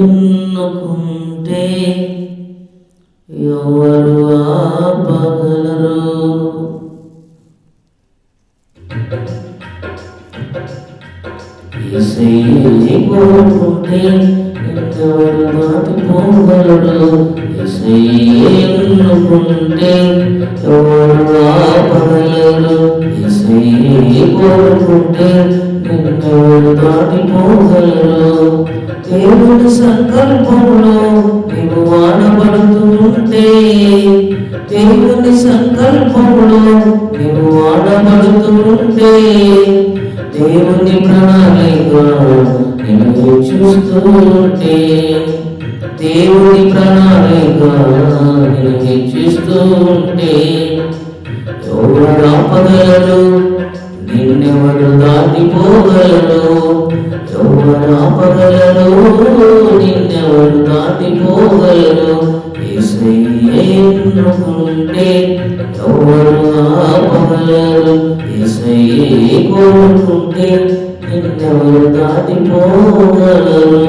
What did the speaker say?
ఎన్నుకుంటే ఎవరు ఆపగలరు? ఏసయ్యే కోరుకుంటే ఎవరు దాటిపోగలరు ఎన్నుకుంటే ఎవరు ఆపగలరు? ఏసయ్యే కోరుకుంటే నిన్నెవరు దాటిపోగలరు దేవుని సంకల్పంలో నీవు వాడబడుతుంటే దేవుని సంకల్పంలో నీవు వాడబడుతుంటే దేవుని ప్రణాళిక నేను చూస్తుంటే దేవుని ప్రణాళిక నేను చూస్తుంటే ఎవరు ఆపగలరు? నిన్నెవరు దాటిపోగలరు ఎవరు ఆపగలరు నిన్నెవరు దాటిపోగలరు ఎన్నుకుంటే ఎవరు ఆపగలరు ఏసయ్య కోరుకుంటే నిన్నెవరు దాటిపోగలరు